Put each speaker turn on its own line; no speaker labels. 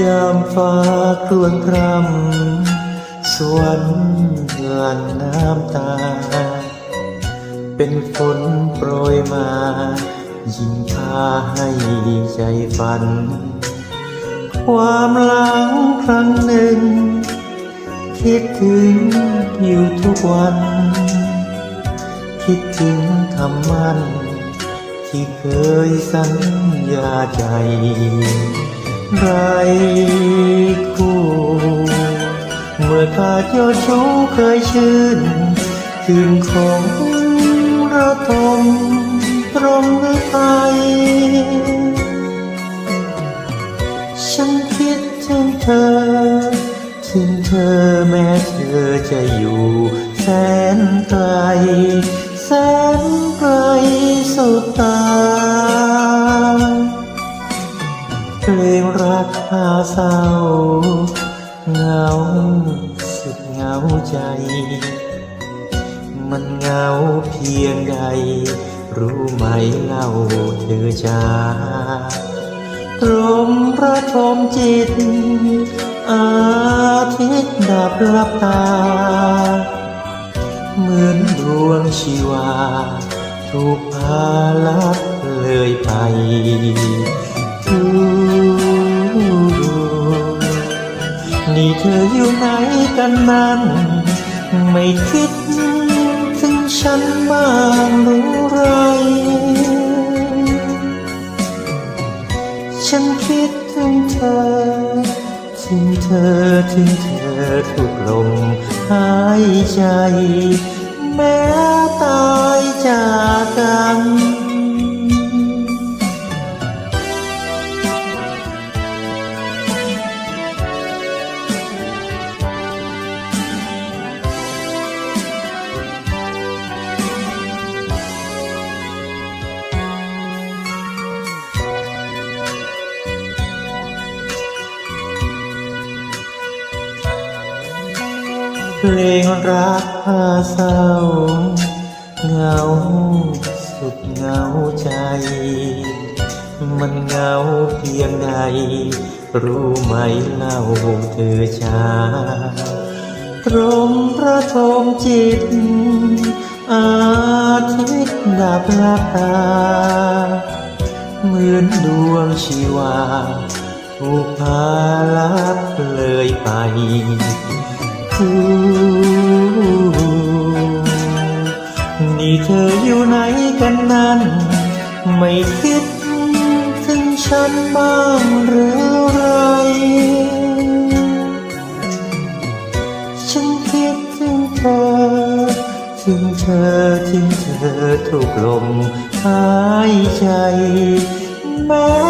ยามฟ้าครวญครำสวรรค์หลั่งน้ำตา เป็นฝนโปรยมา ยิ่งพาให้ใจฝัน ความหลังครั้งหนึ่ง คิดถึงอยู่ทุกวัน คิดถึงคำมั่น ที่เคยสัญญาใจ ไรคู่เมื่อขาดยอดชูเคยชื่น คืนของระทมตรงหรือไปฉันคิดถึงเธอ ถึงเธอแม้เธอจะอยู่แสนไกล แสนไกลสุดตา งรักพาเศร้าเหงาสุดเหงาใจ มันเหงาเพียงใด รู้ไหมเล่าเธอจาตรมประทมจิต อาทิตย์ดับลับตา เหมือนดวงชีวา ถูกพาลับเลยไปทู นี่เธออยู่ไหนกันนั้น ไม่คิดถึงฉันบ้างหรือไร ฉันคิดถึงเธอ ถึงเธอถึงเธอทุกลมหายใจแม้ เพลงรักพาเศร้าเหงาสุดเหงาใจ มันเหงาเพียงใด รู้ไหมเล่าเธอชาตรงพระทมจิต อาทิตย์ดับลับตาเหมือนดวงชีวาถูกพาลับเลยไป ทูนี่เธออยู่ไหนกันนั้น ไม่คิดถึงฉันบ้างหรือไร ฉันคิดถึงเธอ ถึงเธอถึงเธอทุกลมหายใจแม้